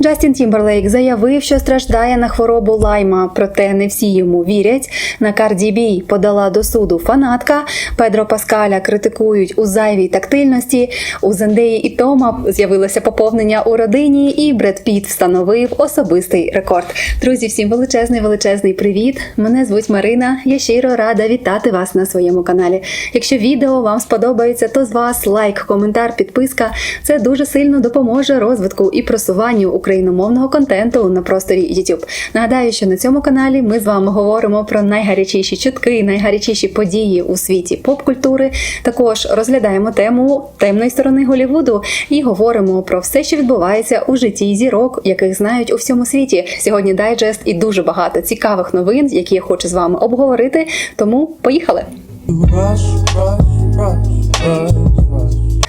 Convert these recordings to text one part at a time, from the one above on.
Джастін Тімберлейк заявив, що страждає на хворобу лайма, проте не всі йому вірять. На Карді Бій подала до суду фанатка. Педро Паскаля критикують у зайвій тактильності. У Зендеї і Тома з'явилося поповнення у родині, і Бред Піт встановив особистий рекорд. Друзі, всім величезний величезний привіт! Мене звуть Марина. Я щиро рада вітати вас на своєму каналі. Якщо відео вам сподобається, то з вас лайк, коментар, підписка. Це дуже сильно допоможе розвитку і просуванню україномовного контенту на просторі YouTube. Нагадаю, що на цьому каналі ми з вами говоримо про найгарячіші чутки, найгарячіші події у світі поп-культури. Також розглядаємо тему темної сторони Голівуду і говоримо про все, що відбувається у житті зірок, яких знають у всьому світі. Сьогодні дайджест і дуже багато цікавих новин, які я хочу з вами обговорити. Тому поїхали! Rush, rush, rush, rush.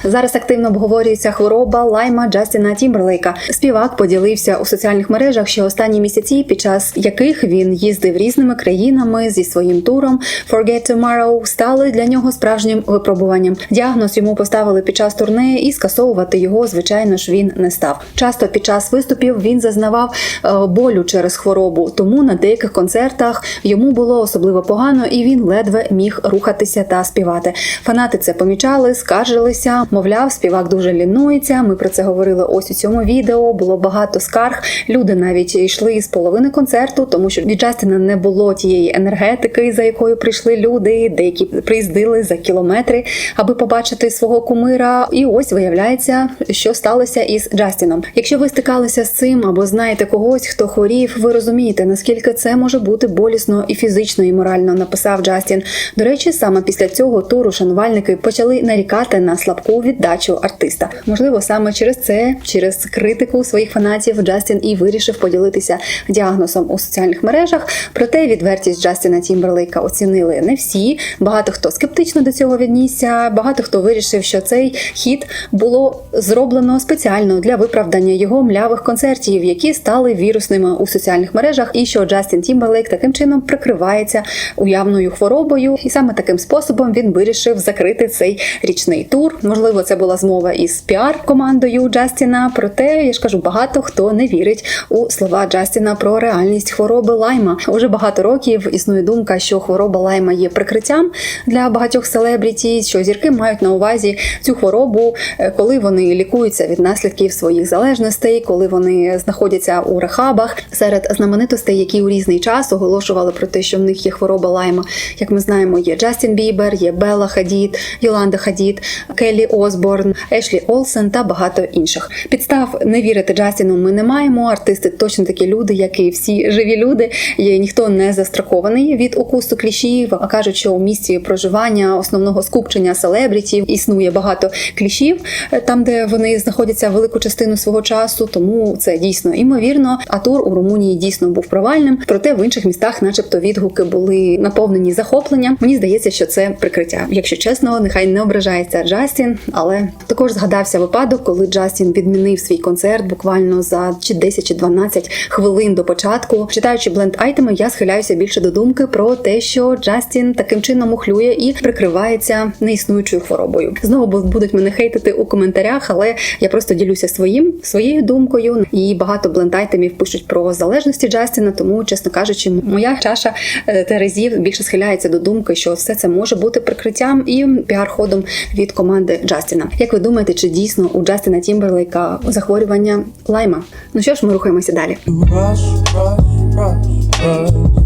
Зараз активно обговорюється хвороба лайма Джастіна Тімберлейка. Співак поділився у соціальних мережах, що останні місяці, під час яких він їздив різними країнами зі своїм туром Forget Tomorrow, стали для нього справжнім випробуванням. Діагноз йому поставили під час турне, і скасовувати його, звичайно ж, він не став. Часто під час виступів він зазнавав е, болю через хворобу, тому на деяких концертах йому було особливо погано, і він ледве міг рухатися та співати. Фанати це помічали, скаржилися. Мовляв, співак дуже лінується. Ми про це говорили ось у цьому відео. Було багато скарг. Люди навіть йшли з половини концерту, тому що від Джастіна не було тієї енергетики, за якою прийшли люди. Деякі приїздили за кілометри, аби побачити свого кумира. І ось виявляється, що сталося із Джастіном. Якщо ви стикалися з цим або знаєте когось, хто хворів, ви розумієте, наскільки це може бути болісно і фізично, і морально. Написав Джастін. До речі, саме після цього туру шанувальники почали нарікати на слабку віддачу артиста. Можливо, саме через це, через критику своїх фанатів, Джастін і вирішив поділитися діагнозом у соціальних мережах. Проте відвертість Джастіна Тімберлейка оцінили не всі. Багато хто скептично до цього віднісся. Багато хто вирішив, що цей хід було зроблено спеціально для виправдання його млявих концертів, які стали вірусними у соціальних мережах, і що Джастін Тімберлейк таким чином прикривається уявною хворобою, і саме таким способом він вирішив закрити цей річний тур. Можливо, це була змова із піар-командою Джастіна. Проте я ж кажу, багато хто не вірить у слова Джастіна про реальність хвороби лайма. Уже багато років існує думка, що хвороба лайма є прикриттям для багатьох селебріті, що зірки мають на увазі цю хворобу, е, коли вони лікуються від наслідків своїх залежностей, коли вони знаходяться у рехабах серед знаменитостей, які у різний час оголошували про те, що в них є хвороба лайма. Як ми знаємо, є Джастін Бібер, є Белла Хадід, Йоланда Хадід, Келлі Осборн, Ешлі Олсен та багато інших. Підстав не вірити Джастіну ми не маємо. Артисти точно такі люди, як і всі живі люди. Є ніхто не застрахований від укусу кліщів. А кажуть, що у місці проживання основного скупчення селебрітів існує багато кліщів, е, там де вони знаходяться велику частину свого часу. Тому це дійсно імовірно. А тур у Румунії дійсно був провальним. Проте в інших містах, начебто, відгуки були наповнені захопленням. Мені здається, що це прикриття. Якщо чесно, нехай не ображається Джастін, але також згадався випадок, коли Джастін відмінив свій концерт буквально за чи 10 чи 12 хвилин до початку. Читаючи бленд айтеми, я схиляюся більше до думки про те, що Джастін таким чином ухлює і прикривається неіснуючою хворобою. Знову бу- будуть мене хейтити у коментарях, але я просто ділюся своїм своєю думкою. І багато бленд айтемів пишуть про залежності Джастіна. Тому, чесно кажучи, моя чаша е, терезів більше схиляється до думки, що все це може бути прикриттям і піар-ходом від команди Джастіна. Як ви думаєте, чи дійсно у Джастіна Тімберлейка захворювання лайма? Ну що ж, ми рухаємося далі. Rush, rush, rush, rush.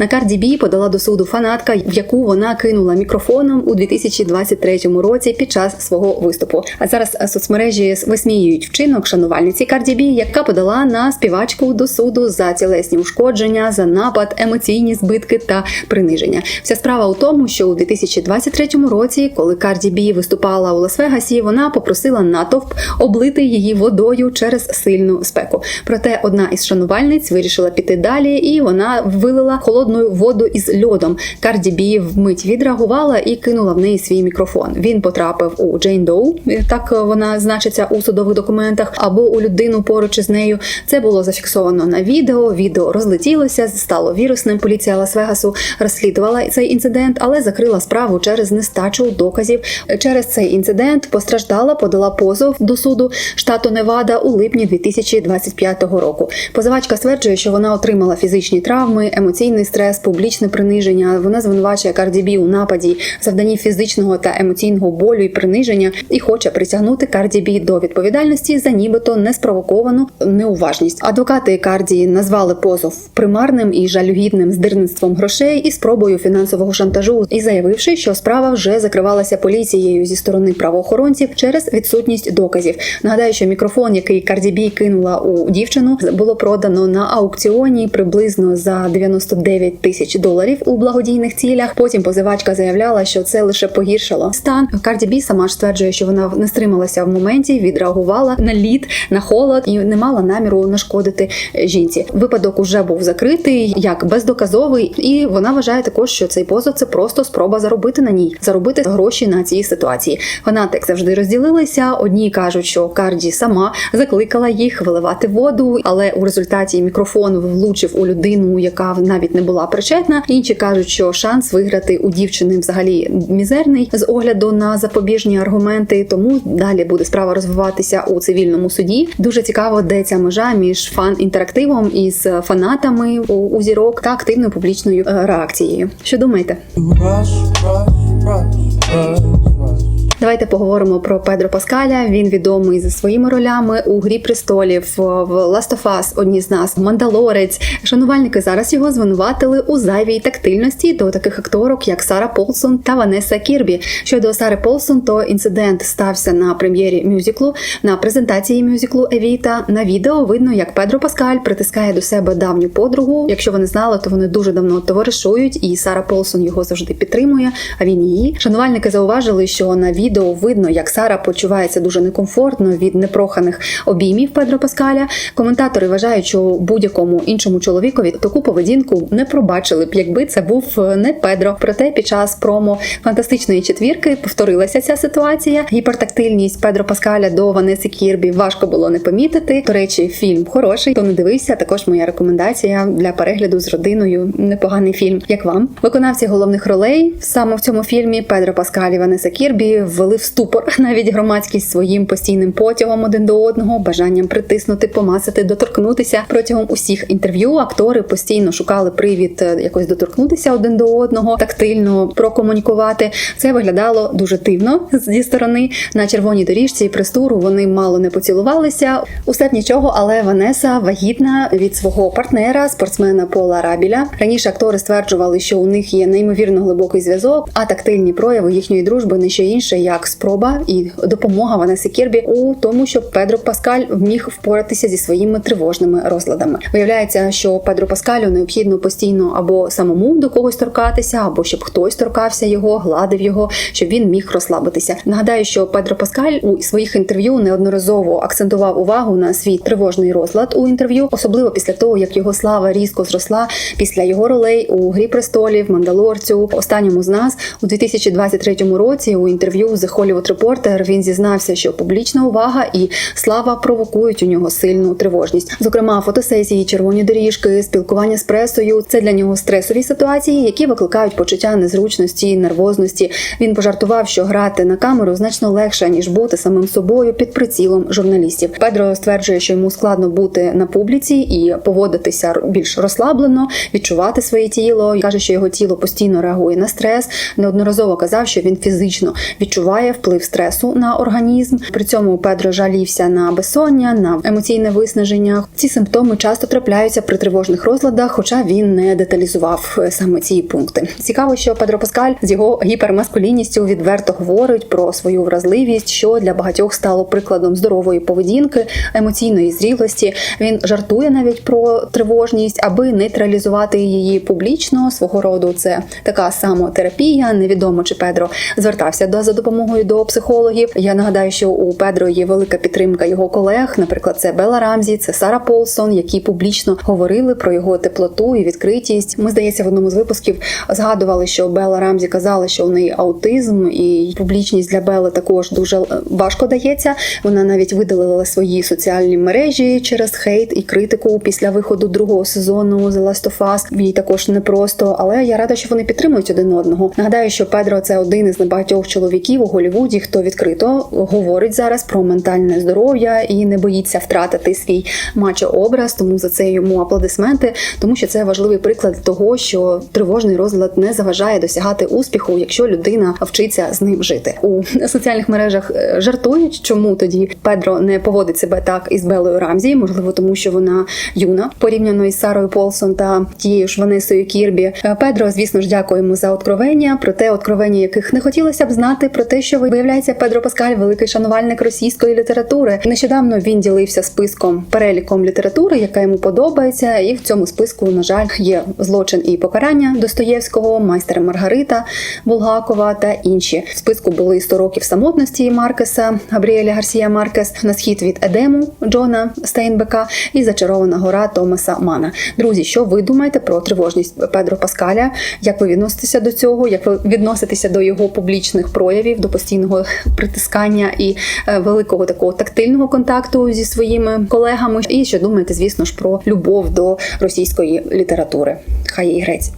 На Карді Бі подала до суду фанатка, в яку вона кинула мікрофоном у 2023 році під час свого виступу. А зараз соцмережі висміюють вчинок шанувальниці Карді Бі, яка подала на співачку до суду за тілесні ушкодження, за напад, емоційні збитки та приниження. Вся справа у тому, що у 2023 році, коли Карді Бі виступала у Лас-Вегасі, вона попросила натовп облити її водою через сильну спеку. Проте одна із шанувальниць вирішила піти далі, і вона вилила холодну холодну воду із льодом. Карді Бі вмить відреагувала і кинула в неї свій мікрофон. Він потрапив у Джейн Доу, так вона значиться у судових документах, або у людину поруч із нею. Це було зафіксовано на відео. Відео розлетілося, стало вірусним. Поліція Лас-Вегасу розслідувала цей інцидент, але закрила справу через нестачу доказів. Через цей інцидент постраждала, подала позов до суду штату Невада у липні 2025 року. Позивачка стверджує, що вона отримала фізичні травми, емоційний стрес, публічне приниження. Вона звинувачує Карді Бі у нападі, завданні фізичного та емоційного болю і приниження, і хоче притягнути Карді Бі до відповідальності за нібито неспровоковану неуважність. Адвокати Карді назвали позов примарним і жалюгідним здирництвом грошей і спробою фінансового шантажу, і заявивши, що справа вже закривалася поліцією зі сторони правоохоронців через відсутність доказів. Нагадаю, що мікрофон, який Карді Бі кинула у дівчину, було продано на аукціоні приблизно за 99 тисяч доларів у благодійних цілях. Потім позивачка заявляла, що це лише погіршило стан. Карді Бі сама ж стверджує, що вона не стрималася в моменті, відреагувала на лід, на холод і не мала наміру нашкодити жінці. Випадок уже був закритий як бездоказовий, і вона вважає також, що цей позов це просто спроба заробити на ній, заробити гроші на цій ситуації. Фанати як завжди розділилися. Одні кажуть, що Карді сама закликала їх виливати воду, але у результаті мікрофон влучив у людину, яка навіть не була причетна. Інші кажуть, що шанс виграти у дівчини взагалі мізерний з огляду на запобіжні аргументи. Тому далі буде справа розвиватися у цивільному суді. Дуже цікаво, де ця межа між фан-інтерактивом із фанатами у, у зірок та активною публічною е, реакцією. Що думаєте? Rush, rush, rush, rush. Давайте поговоримо про Педро Паскаля. Він відомий за своїми ролями у Грі престолів в Last of Us, одні з нас, Мандалорець. Шанувальники зараз його звинуватили у зайвій тактильності до таких акторок, як Сара Полсон та Ванеса Кірбі. Щодо Сари Полсон, то інцидент стався на прем'єрі мюзиклу, на презентації мюзиклу Евіта. На відео видно, як Педро Паскаль притискає до себе давню подругу. Якщо ви не знали, то вони дуже давно товаришують, і Сара Полсон його завжди підтримує. А він її. Шанувальники зауважили, що на відео видно, як Сара почувається дуже некомфортно від непроханих обіймів Педро Паскаля. Коментатори вважають, що будь-якому іншому чоловікові таку поведінку не пробачили б, якби це був не Педро. Проте під час промо фантастичної четвірки повторилася ця ситуація. Гіпертактильність Педро Паскаля до Ванеси Кірбі важко було не помітити. До речі, фільм хороший. Хто не дивився, також моя рекомендація для перегляду з родиною. Непоганий фільм. Як вам? Виконавці головних ролей саме в цьому фільмі Педро Паскаль і Ванеса Кірбі ввели в ступор навіть громадськість своїм постійним потягом один до одного, бажанням притиснути, помасити, доторкнутися протягом усіх інтерв'ю. Актори постійно шукали привід е, якось доторкнутися один до одного, тактильно прокомунікувати. Це виглядало дуже дивно зі сторони. На червоній доріжці прес-туру вони мало не поцілувалися. Усе б нічого, але Ванеса вагітна від свого партнера, спортсмена Пола Рабіля. Раніше актори стверджували, що у них є неймовірно глибокий зв'язок, а тактильні прояви їхньої дружби не що інше, як спроба і допомога Ванеси Кірбі у тому, щоб Педро Паскаль вміг впоратися зі своїми тривожними розладами. Виявляється, що Педро Паскалю необхідно постійно або самому до когось торкатися, або щоб хтось торкався його, гладив його, щоб він міг розслабитися. Нагадаю, що Педро Паскаль у своїх інтерв'ю неодноразово акцентував увагу на свій тривожний розлад у інтерв'ю, особливо після того, як його слава різко зросла після його ролей у Грі престолів, Мандалорцю, останньому з нас у 2023 році. У інтерв'ю The Hollywood Reporter він зізнався, що публічна увага і слава провокують у нього сильну тривожність. Зокрема, фотосесії, червоні доріжки, спілкування з пресою це для нього стресові ситуації, які викликають почуття незручності, нервозності. Він пожартував, що грати на камеру значно легше ніж бути самим собою під прицілом журналістів. Педро стверджує, що йому складно бути на публіці і поводитися більш розслаблено, відчувати своє тіло. каже, що його тіло постійно реагує на стрес. Неодноразово казав, що він фізично відчуває вплив стресу на організм. При цьому Педро жалівся на безсоння, на емоційне виснаження. Ці симптоми часто трапляються при тривожних розладах, хоча він не деталізував е, саме ці пункти. Цікаво, що Педро Паскаль з його гіпермаскулінністю відверто говорить про свою вразливість, що для багатьох стало прикладом здорової поведінки, емоційної зрілості. Він жартує навіть про тривожність, аби нейтралізувати її публічно. Свого роду це така самотерапія. Невідомо чи Педро звертався до за допомогою допомогою до психологів. Я нагадаю, що у Педро є велика підтримка його колег. Наприклад, це Белла Рамзі, це Сара Полсон, які публічно говорили про його теплоту і відкритість. Ми здається, в одному з випусків згадували, що Белла Рамзі казала, що у неї аутизм, і публічність для Белли також дуже е, важко дається. Вона навіть видалила свої соціальні мережі через хейт і критику після виходу другого сезону The Last of Us. Їй також непросто, але я рада, що вони підтримують один одного. Нагадаю, що Педро це один із небагатьох чоловіків у Голлівуді, хто відкрито говорить зараз про ментальне здоров'я і не боїться втратити свій мачо-образ. Тому за це йому аплодисменти, тому що це важливий приклад того, що тривожний розлад не заважає досягати успіху, якщо людина вчиться з ним жити. У соціальних мережах е, жартують, чому тоді Педро не поводить себе так із Белою Рамзі, можливо, тому що вона юна порівняно із Сарою Полсон та тією ж Ванесою Кірбі. Е, Педро, звісно ж, дякуємо за откровення, про те откровення, яких не хотілося б знати, про те, що виявляється Педро Паскаль, великий шанувальник російської літератури. Нещодавно він ділився списком переліком літератури, яка йому подобається, і в цьому списку, на жаль, є злочин і покарання Достоєвського, майстер Маргарита Булгакова та інші. В списку були «100 років самотності Маркеса Габріеля Гарсія Маркес, на схід від Едему Джона Стейнбека і зачарована гора Томаса Мана. Друзі, що ви думаєте про тривожність Педро Паскаля? Як ви відноситеся до цього? Як ви відноситеся до його публічних проявів, до постійного притискання і е, великого такого тактильного контакту зі своїми колегами? І що думаєте, звісно ж, про любов до російської літератури? Хай і грець.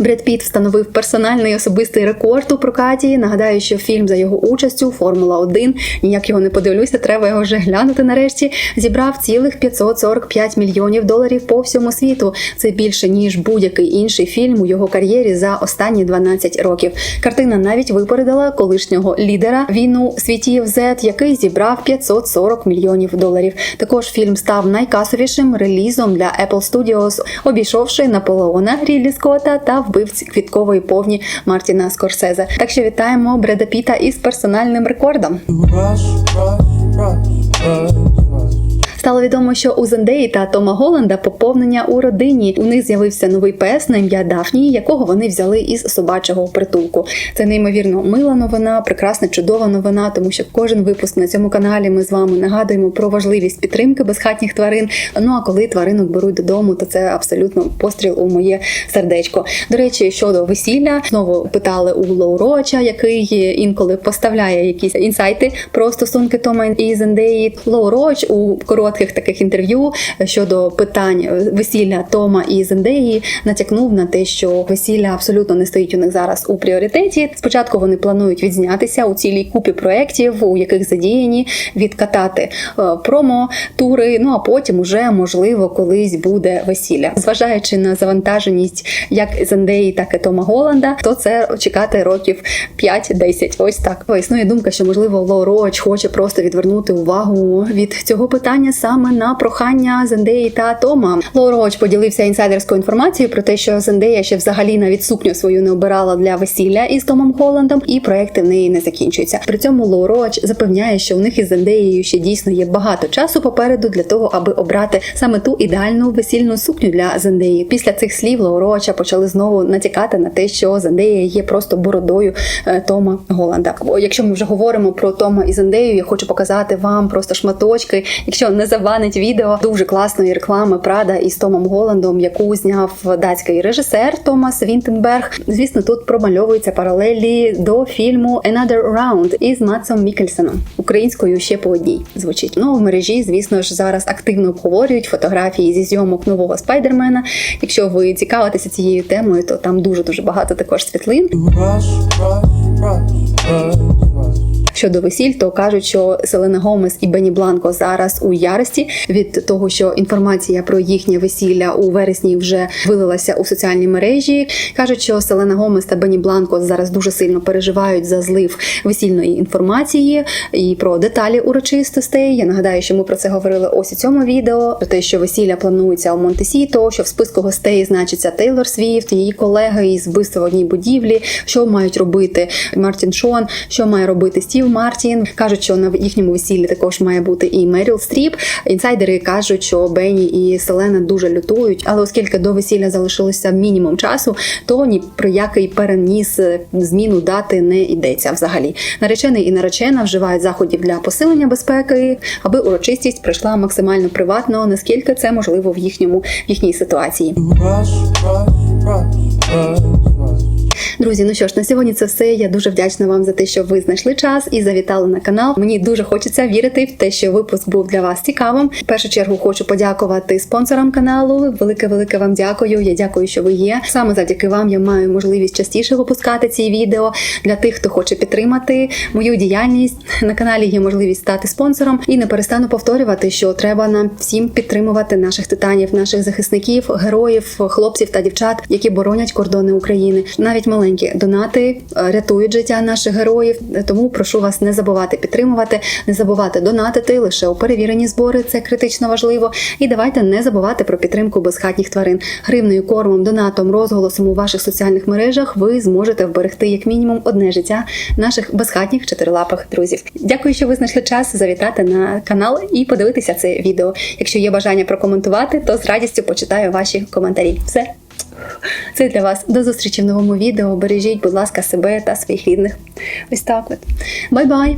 Бред Піт встановив персональний особистий рекорд у прокаті. Нагадаю, що фільм за його участю Формула 1 ніяк його не подивлюся. Треба його вже глянути нарешті. Зібрав цілих 545 мільйонів доларів по всьому світу. Це більше ніж будь-який інший фільм у його кар'єрі за останні 12 років. Картина навіть випередила колишнього лідера війну світів Z, який зібрав 540 мільйонів доларів. Також фільм став найкасовішим релізом для Apple Studios, обійшовши Наполеона Рідлі Скотта та вбивць квіткової повні Мартіна Скорсезе. Так що вітаємо Бреда Піта із персональним рекордом. Rush, rush, rush, rush. Стало відомо, що у Зендеї та Тома Голланда поповнення у родині. У них з'явився новий пес на ім'я Дафні, якого вони взяли із собачого притулку. Це неймовірно мила новина, прекрасна, чудова новина, тому що кожен випуск на цьому каналі ми з вами нагадуємо про важливість підтримки безхатніх тварин. Ну а коли тваринок беруть додому, то це абсолютно постріл у моє сердечко. До речі, щодо весілля, знову питали у Лоу Роча, який інколи поставляє якісь інсайти про стосунки Тома і Зендеї. Лоу Роч у коротких таких інтерв'ю щодо питань весілля Тома і Зендеї натякнув на те, що весілля абсолютно не стоїть у них зараз у пріоритеті. Спочатку вони планують відзнятися у цілій купі проєктів, у яких задіяні відкатати е, промо тури. Ну а потім уже можливо колись буде весілля. Зважаючи на завантаженість як Зендеї, так і Тома Голланда, то це чекати років 5-10. Ось так. Існує думка, що можливо Ло Роч хоче просто відвернути увагу від цього питання саме на прохання Зендеї та Тома. Ло Роч поділився інсайдерською інформацією про те, що Зендея ще взагалі навіть сукню свою не обирала для весілля із Томом Голландом, і проекти в неї не закінчуються. При цьому Ло Роч запевняє, що у них із Зендеєю ще дійсно є багато часу попереду для того, аби обрати саме ту ідеальну весільну сукню для Зендеї. Після цих слів Ло Роча почали знову натякати на те, що Зендея є просто бородою е, Тома Голланда. Якщо ми вже говоримо про Тома і Зендею, я хочу показати вам просто шматочки. Якщо не заванить відео дуже класної реклами Прада із Томом Голландом, яку зняв датський режисер Томас Вінтенберг. Звісно, тут промальовуються паралелі до фільму Another Round із Матсом Мікельсоном. Українською ще по одній звучить. Ну в мережі, звісно ж, зараз активно обговорюють фотографії зі зйомок нового спайдермена. Якщо ви цікавитеся цією темою, то там дуже дуже багато також світлин. Rush, rush, rush, rush. Щодо весіль, то кажуть, що Селена Гомес і Бені Бланко зараз у ярості від того, що інформація про їхнє весілля у вересні вже вилилася у соціальні мережі. кажуть, що Селена Гомес та Бені Бланко зараз дуже сильно переживають за злив весільної інформації і про деталі урочистостей. Я нагадаю, що ми про це говорили ось у цьому відео. Про те, що весілля планується у Монтесіто, що в списку гостей значиться Тейлор Свіфт, її колеги із вбивства в одній будівлі. Що мають робити Мартін Шон, що має робити Стів Мартін. Кажуть, що на їхньому весіллі також має бути і Меріл Стріп. Інсайдери кажуть, що Бенні і Селена дуже лютують, але оскільки до весілля залишилося мінімум часу, то ні про який переніс е, зміну дати не йдеться взагалі. Наречений і наречена вживають заходів для посилення безпеки, аби урочистість пройшла максимально приватно, наскільки це можливо в їхньому в їхній ситуації. Rush, rush, rush, rush. Друзі, ну що ж, на сьогодні це все. Я дуже вдячна вам за те, що ви знайшли час і завітали на канал. Мені дуже хочеться вірити в те, що випуск був для вас цікавим. В першу чергу хочу подякувати спонсорам каналу. Велике, велике вам дякую. Я дякую, що ви є. Саме завдяки вам я маю можливість частіше випускати ці відео для тих, хто хоче підтримати мою діяльність. На каналі є можливість стати спонсором і не перестану повторювати, що треба нам всім підтримувати наших титанів, наших захисників, героїв, хлопців та дівчат, які боронять кордони України. Навіть маленькі донати е, рятують життя наших героїв. Тому прошу вас не забувати підтримувати, не забувати донатити лише у перевірені збори. Це критично важливо. І давайте не забувати про підтримку безхатніх тварин. Гривною, кормом, донатом, розголосом у ваших соціальних мережах ви зможете вберегти як мінімум одне життя наших безхатніх чотирилапих друзів. Дякую, що ви знайшли час завітати на канал і подивитися це відео. Якщо є бажання прокоментувати, то з радістю почитаю ваші коментарі. Все. Це для вас. До зустрічі в новому відео. Бережіть, будь ласка, себе та своїх рідних. Ось так от. Бай-бай!